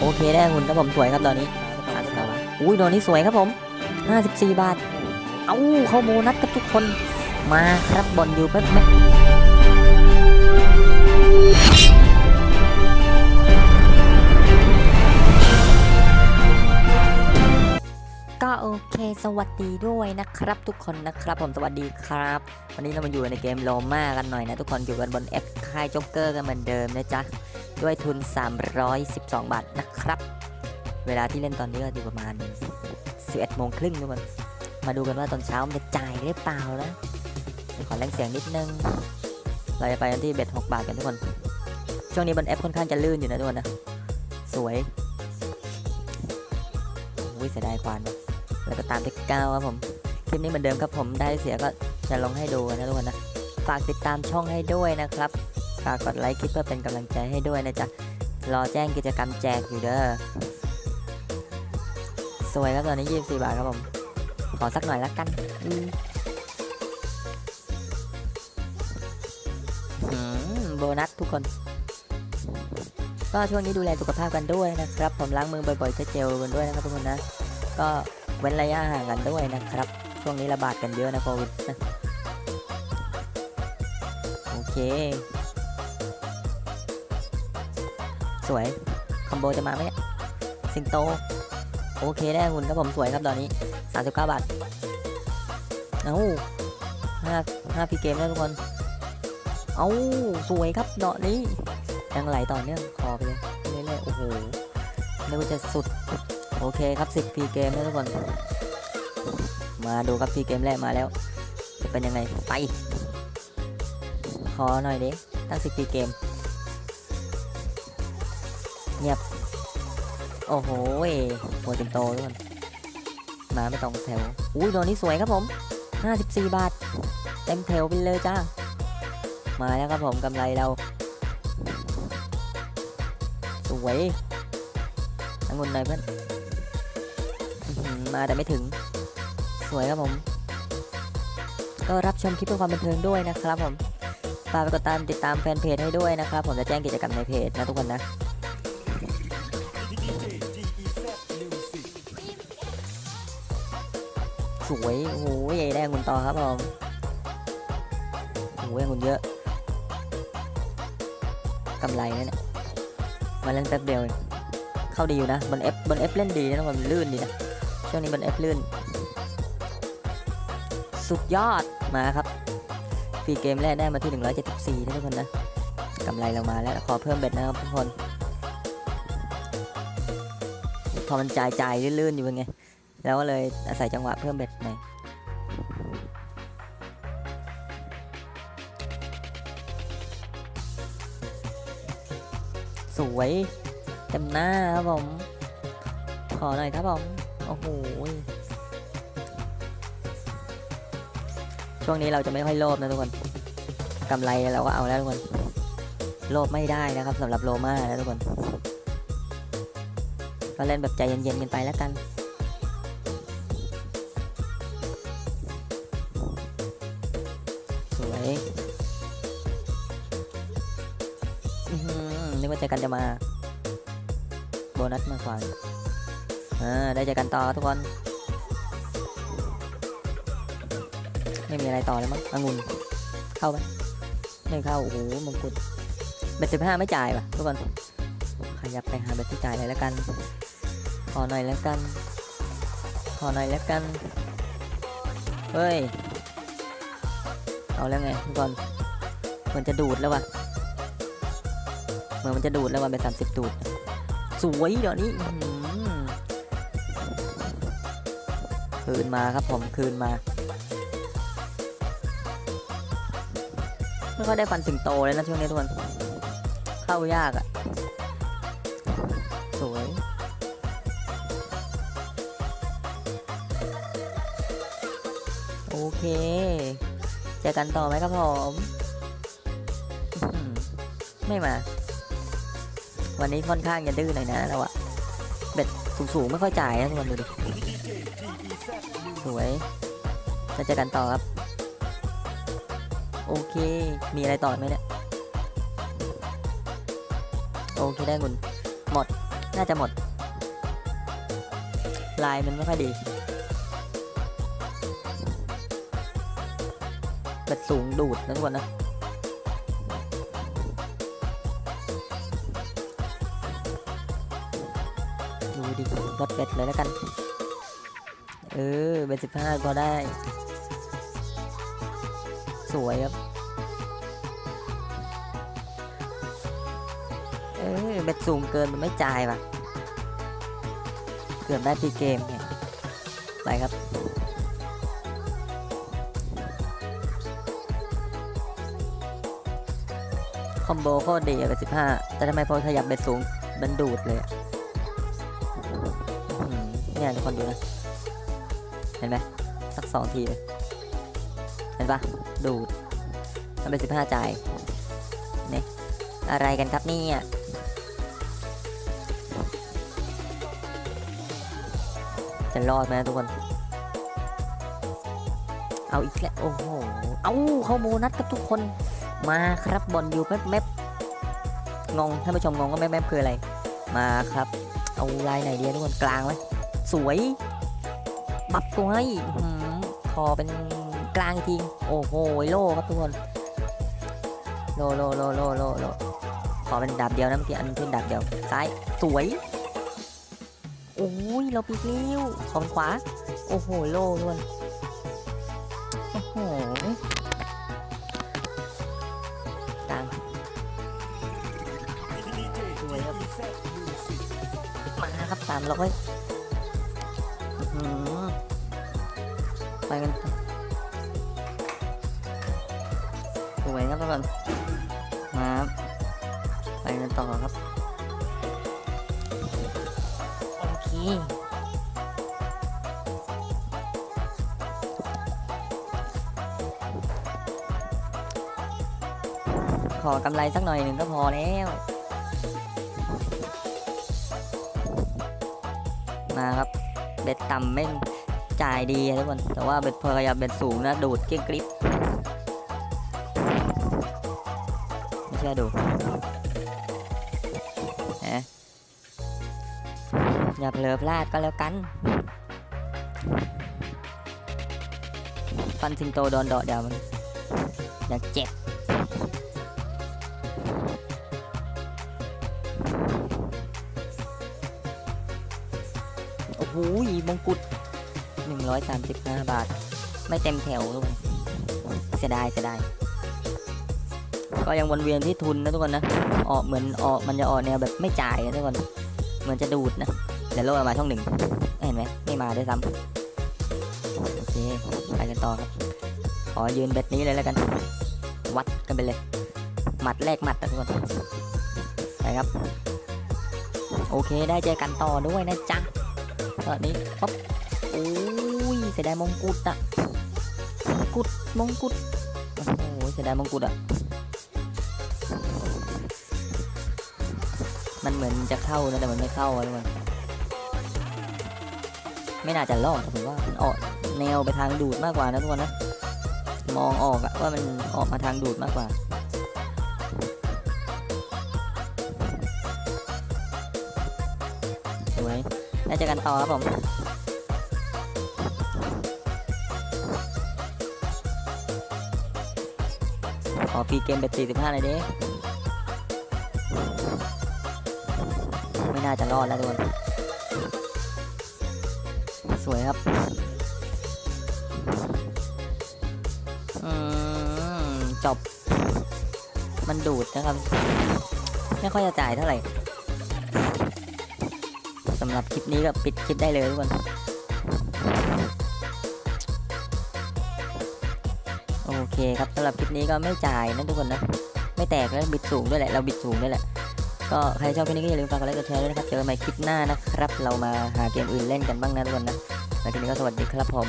โอเคได้หุ่นครับผมสวยครับตอนนี้อุ้ยตอนนี้สวยครับผม54บาท เอ้าเข้าโบนัสกับทุกคนมาครับบอลอยู่แป๊บ เคสวัสดีด้วยนะครับ ทุกคนนะครับผมสวัสดีครับ วันนี้เรามาอยู่ในเกมโลมากันหน่อยนะ ทุกคนอยู่กันบนแอปค่ายจ็อกเกอร์กันเหมือนเดิมนะจ๊ะด้วยทุน 312 บาทนะครับ เวลาที่เล่นตอนนี้ก็อยู่ประมาณ 11โมงครึ่งทุกคนมาดูกันว่าตอนเช้ามันจะจ่ายหรือเปล่านะขอแรงเสียงนิดนึงเราจะไปกันที่เบ็ด6บาทกันทุกคน ช่วงนี้บนแอปค่อนข้างจะลื่นอยู่นะทุกคนนะสวยอุ้ยเสียดายควานว่ะ แล้วก็ตามที่เก้าครับผม คลิปนี้เหมือนเดิมครับผม ได้เสียก็จะลงให้ดูนะทุกคนนะ ฝากติดตามช่องให้ด้วยนะครับ ฝากกดไลค์คลิปเพื่อเป็นกำลังใจให้ด้วยนะจ๊ะ รอแจ้งกิจกรรมแจกอยู่เด้อ สวยครับตอนนี้24บาทครับผม ขอสักหน่อยละกันโบนัสทุกคน ก็ช่วงนี้ดูแลสุขภาพกันด้วยนะครับ ผมล้างมือบ่อยๆใช้เจลกันด้วยนะครับทุกคนนะ ก็ เว้นระยะห่างกันด้วยนะครับ ช่วงนี้ระบาดกันเยอะนะโควิดโอเค สวยคอมโบจะมาไหมสิงโต โอเคได้หุ่นครับผมสวยครับตอนนี้ 39 บาทเอาห้าห้าพีเกมแล้วทุกคน เอ้าสวยครับเดาะนี้ยังไหลต่อเนื่องคอไปเลยเรื่อยๆโอ้โหนึกว่าจะสุด โอเคครับ10พีเกมแล้วทุกคน มาดูครับพีเกมแรกมาแล้ว จะเป็นยังไง ไป ขอหน่อยดิ ตั้ง10ปีเกม เงียบ โอ้โหหัวติงโตทุกคน มาไม่ต้องแถว อุ้ยโดนนี่สวยครับผม 54 บาท เต็มแถวไปเลยจ้า มาแล้วครับผมกำไรเรา สวยองุ่นหน่อยเพื่อน มาแต่ไม่ถึง สวยครับผม ก็รับชมคลิปเพื่อความบันเทิงด้วยนะครับผมฝากไปกดตามติดตามแฟนเพจให้ด้วยนะครับ ผมจะแจ้งกิจกรรมในเพจนะทุกคนนะสวยโอ้โหใหญ่แดงคุณต่อครับผมโอ้โหคุณเยอะกำไรนะเนี่ยมาเล่นแป๊บเดียวเองเข้าดีอยู่นะบน F บน F เล่นดีนะมันลื่นดีนะ ช่วงนี้บน F ลื่น สุดยอดมาครับฟรีเกมแรกได้มาที่ 174นะทุกคนนะกำไรเรามาแล้วขอเพิ่มเบ็ดนะครับทุกคน พอมันจ่ายจ่ายลื่นๆอยู่เป็นไง แล้วก็เลยอาศัยจังหวะเพิ่มเบ็ดหน่อยสวยเต็มหน้าครับผม ขอหน่อยครับผม โอ้โหช่วงนี้เราจะไม่ค่อยโลภนะทุกคนกำไรเราก็เอาแล้วทุกคนโลภไม่ได้นะครับสำหรับโลมานะทุกคนก็เล่นแบบใจเย็นๆกันไปแล้วกันสวยอื้อหือนึกว่าเจกันจะมา โบนัสมากกว่ อ่าได้เจอกันต่อทุกคน ไม่มีอะไรต่อแล้วมั้งองุ่นเข้าไหมไม่เข้า โอ้โหมงกุฎเบ็ดสิบห้าไม่จ่ายว่ะทุกคน ขยับไปหาเบ็ดที่จ่ายเลยแล้วกัน ขอหน่อยแล้วกัน ขอหน่อยแล้วกัน เฮ้ย เอาแล้วไงทุกคนเหมือนจะดูดแล้วว่ะเหมือนมันจะดูดแล้วว่ะเป็นสามสิบดูด สวยเดี๋ยวนี้ คืนมาครับผมคืนมา ไม่ค่อยได้ฟันสิงโตเลยนะช่วงนี้ทุกคนเข้ายากอะ่ะ สวยโอเคเจอกันต่อไหมครับผม ไม่มา วันนี้ค่อนข้างจะดื้อหน่อยนะเราอะเบ็ดสูงๆ ไม่ค่อยจ่ายนะทุกคนดูดิ วยจะเจอกันต่อครับ โอเค มีอะไรต่อไหมเนี่ย โอเคได้เงินหมด น่าจะหมด ลายมันไม่ค่อยดีเบ็ดสูงดูดนะทุกคนนะดูดิลดเบ็ดเลยแล้วกัน ออเบ็ดสิบห้าก็ได้ สวยครับ เออเบ็ดสูงเกินมันไม่จ่ายว่ะ เกือบได้ปีเกมเนี่ยไปครับ คอมโบโคตรดีเบ็ดสิบห้าแต่ทำไมพอขยับเบ็ดสูงมันดูดเลยอะเนี่ยทุกคนดูนะ เห็นไหมสักสองที เห็นปะดูดทำเป็นสิบห้าจ่ายเนี่ยอะไรกันครับนี่ยจะรอดไหมทุกคน เอาอีกแล้ว โอ้โห เอาเข้าโบนัสกับทุกคน มาครับบอลอยู่แมปแมปงงท่านผู้ชมงงก็แมปแมปคืออะไร มาครับ เอาลายไหนเดีอะทุกคนกลางไหมสวย บับตัวให้อื้อหือคอเป็นกลางจริง โอ้โหโล่ครับทุกคน โลโลโลโลโลโลขอเป็นดาบเดียวนะเมื่อกี้อันเป็นดาบเดียว ซ้าย สวย โอ้ย เราปีกเลี้ยวขอเป็นขวา โอ้โห โล่ทุกคนโอ้โหกลางสวยครับ มาครับสามร้อย วยครับทุกคนมาครับไปกันต่อครับโอเคขอกำไรสักหน่อยหนึ่งก็พอแล้วมาครับเบ็ดต่ำไม่จ่ายดีทุกคนแต่ว่าเบ็ดพอขยับเบ็ดสูงนะดูดเกลี้ยงกริบ อดูฮะอย่าเผลอพลาดก็แล้วกัน ฟันสิงโตโดนเดาะเดี๋ยวมันอยากเจ็บโอ้โหมงกุฎ135 บาท ไม่เต็มแถวทุกเสียดายเสียดาย ก็ยังวนเวียนที่ทุนนะทุกคนนะออกเหมือนออกมันจะออกแนวแบบไม่จ่ายนะทุกคนเหมือนจะดูดนะเดี๋ยวโลดมาช่องหนึ่งเห็นไหมไม่มาด้วยซ้ำโอเคไปกันต่อครับขอยืนเบ็ดนี้เลยแล้วกัน วัดกันไปเลย หมัดแรกหมัดนะทุกคนไปครับ โอเคได้เจอกันต่อด้วยนะจ๊ะตอนนี้ป๊บโอ้ยเสียดายมงกุฎอะกุฎมงกุฎโอ้โหเสียดายมงกุฎอะ มันเหมือนจะเข้านะแต่มันไม่เข้าอะทุกคนไม่น่าจะรอดผมว่ามันออกแนวไปทางดูดมากกว่านะทุกคนนะมองออกอะว่ามันออกมาทางดูดมากกว่าสวยแล้เจอกันต่อครับผมขอฟีเกมเบ็ด45เลยดิ ไม่น่าจะรอดแล้วทุกคนสวยครับอืมจบ มันดูดนะครับ ไม่ค่อยจะจ่ายเท่าไหร่สำหรับคลิปนี้ก็ปิดคลิปได้เลยทุกคนโอเคครับสำหรับคลิปนี้ก็ไม่จ่ายนะทุกคนนะ ไม่แตกแล้วบิดสูงด้วยแหละ เราบิดสูงด้วยแหละ ก็ใครชอบคลิปนี้ก็อย่าลืมฝากกดไลค์กดแชร์ด้วยนะครับ เจอกันใหม่คลิปหน้านะครับ เรามาหาเกมอื่นเล่นกันบ้างนะทุกคนนะแล้วคลิปนี้ก็สวัสดีครับผม